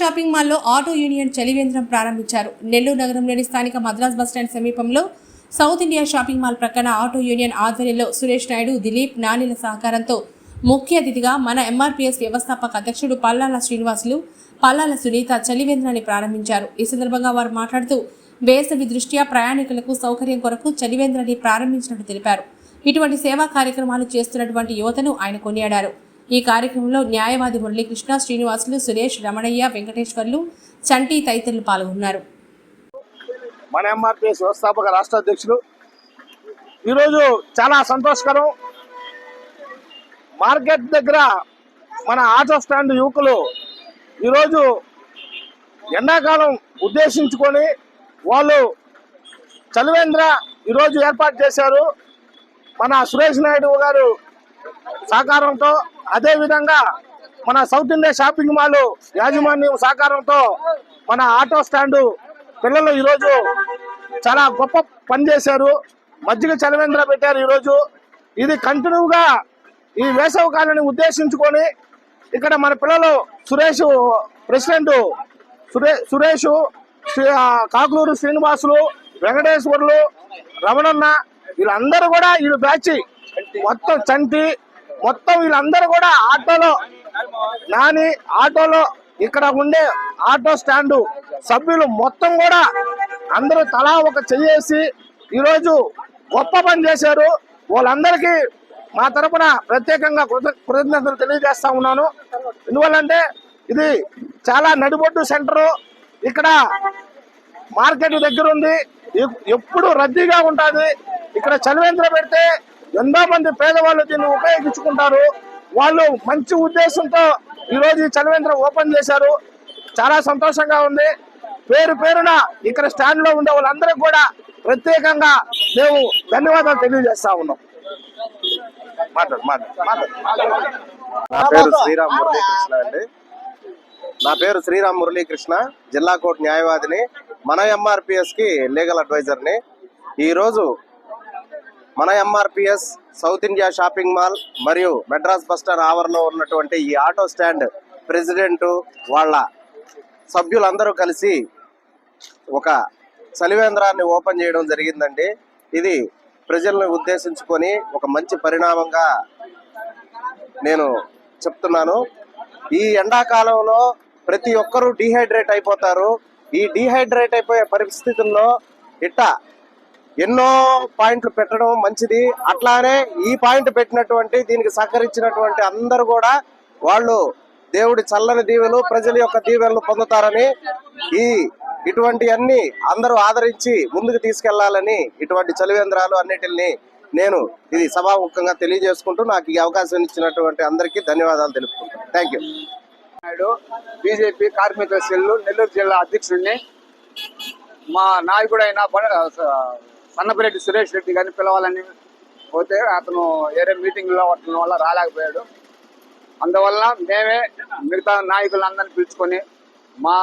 Shopping మాల్లో auto union చలివేంద్రం ప్రారంభించారు. నెల్లూరు నగరంలోని స్థానిక మద్రాస్ బస్టాండ్ సమీపంలో సౌత్ ఇండియా షాపింగ్ మాల్ ప్రక్కన ఆటో యూనియన్ ఆధ్వర్యంలో సురేష్ నాయుడు దిలీప్ నానిల సహకారంతో ముఖ్య అతిథిగా మన ఎంఆర్పీఎస్ వ్యవస్థాపక అధ్యక్షుడు పల్లాల శ్రీనివాసులు పల్లాల సునీత చలివేంద్రాన్ని ప్రారంభించారు. ఈ సందర్భంగా వారు మాట్లాడుతూ వేసవి దృష్ట్యా ప్రయాణికులకు సౌకర్యం కొరకు చలివేంద్రాన్ని ప్రారంభించినట్టు తెలిపారు. ఇటువంటి సేవా కార్యక్రమాలు చేస్తున్నటువంటి యువతను ఆయన కొనియాడారు. ఈ కార్యక్రమంలో న్యాయవాది మురళీకృష్ణ శ్రీనివాసులు సురేష్ రమణయ్య వెంకటేశ్వర్లు చంటి తదితరులు పాల్గొన్నారు. మన ఎంఆర్పీ వ్యవస్థాపక రాష్ట్ర అధ్యక్షులు ఈరోజు చాలా సంతోషకరం. మార్కెట్ దగ్గర మన ఆటో స్టాండ్ యువకులు ఈరోజు ఎండాకాలం ఉద్దేశించుకొని వాళ్ళు చలివేంద్ర ఈరోజు ఏర్పాటు చేశారు. మన సురేష్ నాయుడు గారు సహకారంతో అదేవిధంగా మన సౌత్ ఇండియా షాపింగ్ మాల్ యాజమాన్యం సహకారంతో మన ఆటో స్టాండు పిల్లలు ఈరోజు చాలా గొప్ప పని చేశారు. మజ్జిగ చలవేంద్ర పెట్టారు ఈరోజు. ఇది కంటిన్యూగా ఈ వేసవి కాలాన్ని ఉద్దేశించుకొని ఇక్కడ మన పిల్లలు సురేష్ ప్రెసిడెంట్ సురే సురేష్ శ్రీ- కాకులూరు శ్రీనివాసులు వెంకటేశ్వర్లు రమణన్న వీళ్ళందరూ కూడా వీళ్ళు బ్యాచ్ మొత్తం చంటి మొత్తం వీళ్ళందరూ కూడా ఆటోలో నాని ఆటోలో ఇక్కడ ఉండే ఆటో స్టాండు సభ్యులు మొత్తం కూడా అందరూ తలా ఒక చెయ్యేసి ఈరోజు గొప్ప పని చేశారు. వాళ్ళందరికీ మా తరపున ప్రత్యేకంగా కృతజ్ఞతలు తెలియజేస్తా ఉన్నాను. ఎందువల్లంటే ఇది చాలా నడిబొడ్డు సెంటరు. ఇక్కడ మార్కెట్ దగ్గర ఉంది ఎప్పుడు రద్దీగా ఉంటుంది. ఇక్కడ చలివేంద్ర పెడితే ఎంతో మంది పేదవాళ్ళు దీన్ని ఉపయోగించుకుంటారు. వాళ్ళు మంచి ఉద్దేశంతో ఈ రోజు ఈ చలివేంద్ర ఓపెన్ చేశారు. చాలా సంతోషంగా ఉంది. పేరు పేరున ఇక్కడ స్టాండ్లో ఉండే వాళ్ళందరికీ కూడా ప్రత్యేకంగా మేము ధన్యవాదాలు తెలియజేస్తా ఉన్నాం. మాట్లాడు మాట్లాడు మాట్లాడు నా పేరు శ్రీరామ్ మురళీకృష్ణ అండి. నా పేరు శ్రీరామ్ మురళీకృష్ణ జిల్లా కోర్టు న్యాయవాదిని మన ఎంఆర్పిఎస్కి లీగల్ అడ్వైజర్ని. ఈ రోజు మన MRPS South India shopping mall మరియు మెడ్రాస్ బస్ స్టాండ్ ఆవరణలో ఉన్నటువంటి ఈ ఆటో స్టాండ్ ప్రెసిడెంట్ వాళ్ళ సభ్యులందరూ కలిసి ఒక చలివేంద్రాన్ని ఓపెన్ చేయడం జరిగిందండి. ఇది ప్రజలను ఉద్దేశించుకొని ఒక మంచి పరిణామంగా నేను చెప్తున్నాను. ఈ ఎండాకాలంలో ప్రతి ఒక్కరూ డిహైడ్రేట్ అయిపోతారు. ఈ డిహైడ్రేట్ అయిపోయే పరిస్థితుల్లో ఇట్ట ఎన్నో పాయింట్లు పెట్టడం మంచిది. అట్లానే ఈ పాయింట్ పెట్టినటువంటి దీనికి సహకరించినటువంటి అందరూ కూడా వాళ్ళు దేవుడి చల్లని దీవెలు ప్రజల యొక్క దీవెనలు పొందుతారని ఈ ఇటువంటి అన్ని అందరూ ఆదరించి ముందుకు తీసుకెళ్ళాలని ఇటువంటి చలివేంద్రాలు అన్నిటిని నేను ఇది సభాముఖంగా తెలియజేసుకుంటూ నాకు ఈ అవకాశం ఇచ్చినటువంటి అందరికీ ధన్యవాదాలు తెలుపుకుంటాను థ్యాంక్ యూ నాయుడు బీజేపీ కార్మిక సెల్లు నెల్లూరు జిల్లా అధ్యక్షుడిని మా నాయకుడైన సన్నపరెడ్డి సురేష్ రెడ్డి కానీ పిలవాలని పోతే అతను వేరే మీటింగ్లో ఉండటం వల్ల రాలేకపోయాడు. అందువల్ల మేమే మిగతా నాయకులందరినీ పిలుచుకొని మా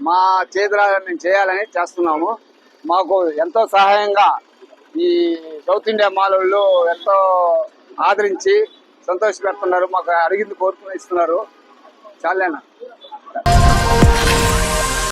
మా చేతురాన్ని చేయాలని చేస్తున్నాము. మాకు ఎంతో సహాయంగా ఈ సౌత్ ఇండియా మాల్ వాళ్ళు ఎంతో ఆదరించి సంతోషపెడుతున్నారు. మాకు అడిగింది కోరుకుని ఇస్తున్నారు. చాలేనా?